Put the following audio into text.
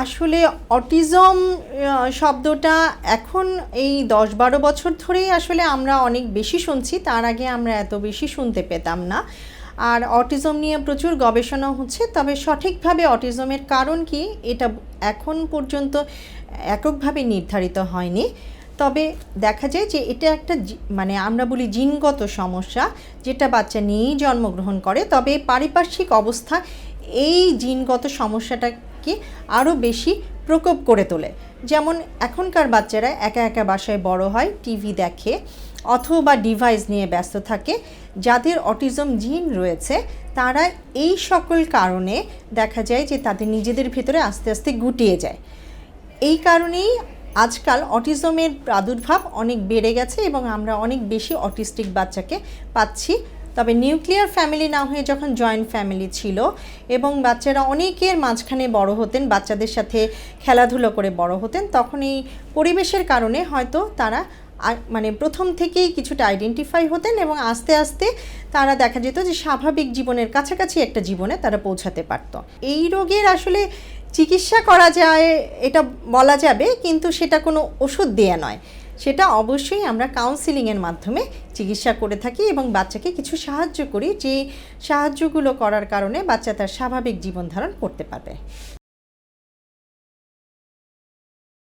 আসলে অটিজম শব্দটা এখন এই দশ বারো বছর ধরেই আসলে আমরা অনেক বেশি শুনছি, তার আগে আমরা এত বেশি শুনতে পেতাম না। আর অটিজম নিয়ে প্রচুর গবেষণা হচ্ছে, তবে সঠিকভাবে অটিজমের কারণ কি এটা এখন পর্যন্ত এককভাবে নির্ধারিত হয়নি। তবে দেখা যায় যে এটা একটা মানে আমরা বলি জিনগত সমস্যা, যেটা বাচ্চা নিয়েই জন্মগ্রহণ করে। তবে পারিপার্শ্বিক অবস্থা এই জিনগত সমস্যাটাকে আরও বেশি প্রকোপ করে তোলে। যেমন এখনকার বাচ্চারা একা একা বাসায় বড় হয়, টিভি দেখে অথবা ডিভাইস নিয়ে ব্যস্ত থাকে, যাদের অটিজম জিন রয়েছে, তারা এই সকল কারণে দেখা যায় যে তাদের নিজেদের ভেতরে আস্তে আস্তে গুটিয়ে যায়। এই কারণেই আজকাল অটিজমের প্রাদুর্ভাব অনেক বেড়ে গেছে এবং আমরা অনেক বেশি অটিস্টিক বাচ্চাকে পাচ্ছি তবে নিউক্লিয়ার ফ্যামিলি না হয়ে যখন জয়েন্ট ফ্যামিলি ছিল এবং বাচ্চারা অনেকের মাঝখানে বড় হতেন, বাচ্চাদের সাথে খেলাধুলো করে বড় হতেন, তখন এই পরিবেশের কারণে হয়তো তারা মানে প্রথম থেকেই কিছুটা আইডেন্টিফাই হতেন এবং আস্তে আস্তে তারা দেখা যেত যে স্বাভাবিক জীবনের কাছাকাছি একটা জীবনে তারা পৌঁছাতে পারত। এই রোগের আসলে চিকিৎসা করা যায়, এটা বলা যাবে, কিন্তু সেটা কোনো ওষুধ দেয়া নয়। সেটা অবশ্যই আমরা কাউন্সিলিংয়ের মাধ্যমে চিকিৎসা করে থাকি এবং বাচ্চাকে কিছু সাহায্য করি যে সাহায্যগুলো করার কারণে বাচ্চা তার স্বাভাবিক জীবনধারণ করতে পারবে।